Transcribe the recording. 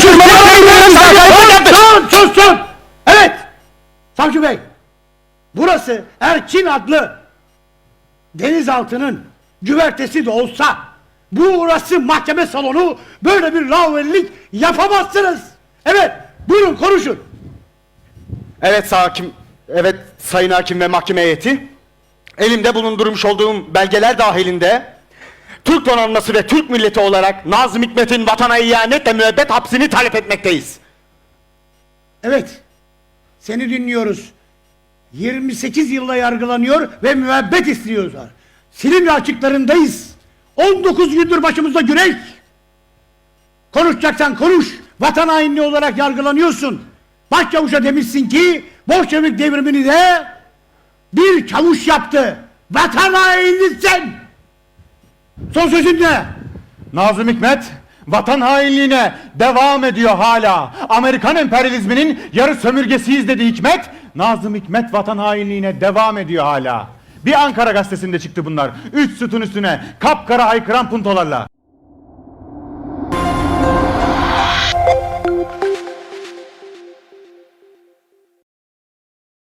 Sus sus sus! Evet! Savcı Bey! Burası Erkin adlı denizaltının güvertesi de olsa bu burası mahkeme salonu böyle bir lavvellik yapamazsınız. Evet buyurun konuşun. Evet hakim, evet sayın hakim ve mahkeme heyeti. Elimde bulundurmuş olduğum belgeler dahilinde Türk donanması ve Türk milleti olarak Nazım Hikmet'in vatana ihanetle müebbet hapsini talep etmekteyiz. Evet seni dinliyoruz. 28 yılla yargılanıyor ve müebbet istiyorlar. Silivri açıklarındayız. 19 gündür başımızda güreş. Konuşacaksan konuş. Vatan hainliği olarak yargılanıyorsun. Başçavuşa demişsin ki Bolşevik devrimini de bir çavuş yaptı. Vatan hainisin. Son sözün ne? Nazım Hikmet vatan hainliğine devam ediyor hala. Amerikan emperyalizminin yarı sömürgesiyiz dedi Hikmet. Nazım Hikmet vatan hainliğine devam ediyor hala. Bir Ankara gazetesinde çıktı bunlar. Üç sütun üstüne kapkara haykıran puntolarla.